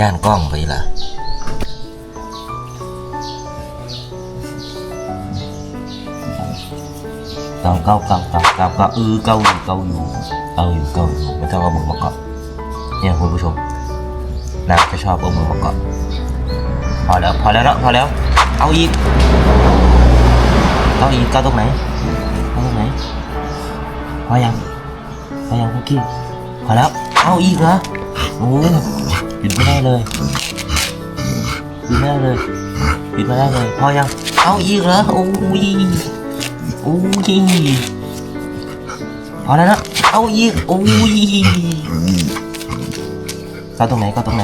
ย่านกล้องไปล่ะเกาเกาเกาเกาเกาเกาเออเกาอยู่เกาอยู่เกาอยู่เกาอยู่ไม่ต้องเอามือมาเกาะเนี่ยคุณผู้ชมนาจะชอบเอามือมาเกาะพอแล้วพอแล้วพอแล้ว เอาอีกเอาอีกเกาตรงไหนเกาตรงไหนพอยังพอยังคุกกี้พอแล้วเอาอีกเหรอโอ้ย หยุดไม่ได้เลยหยุดไม่ได้เลยหยุดไม่ได้เลยพอยังเอาอีกเหรอโอ้ยโอ้ยพอแล้วนะเอาอีกโอ้ยกาตรงไหนกาตรงไหน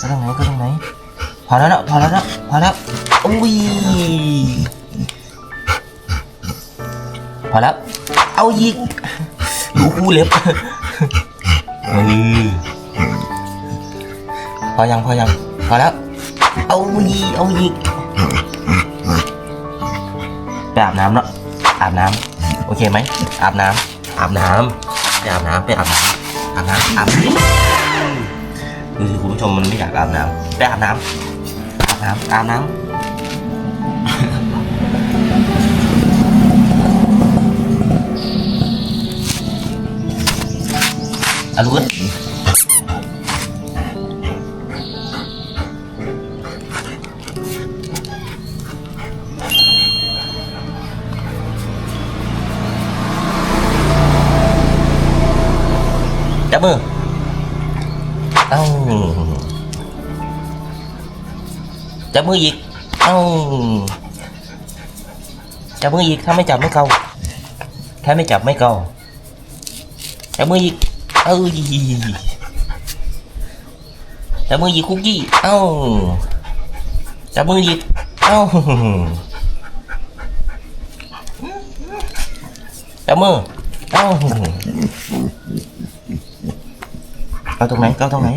กาตรงไหนกาตรงไหนพอแล้วนะพอแล้วนะพอแล้วโอ้ยพอแล้วเอาอีกดูคู่เล็บเออ พอยังพอยังพอแล้ว เอาอีกเอาอีกไปอาบน้ำเนาะอาบน้ำโอเคไหมอาบน้ำอาบน้ำไปอาบน้ำไปอาบน้ำอาบน้ำอาบน้ำดูสิคุณผู้ชมมันไม่อยากอาบน้ำไปอาบน้ำอาบน้ำอาบน้ำอารุณ จับมือเอ้าจับมืออีกเอ้าจับมืออีกถ้าไม่จับไม่เกาถ้าไม่จับไม่เกาจับมืออีกเอ้าจับมืออีกคุกกี้เอ้าจับมืออีกเอ้าจับมือเอ้า เกาตรงไหนเกาตรงไหน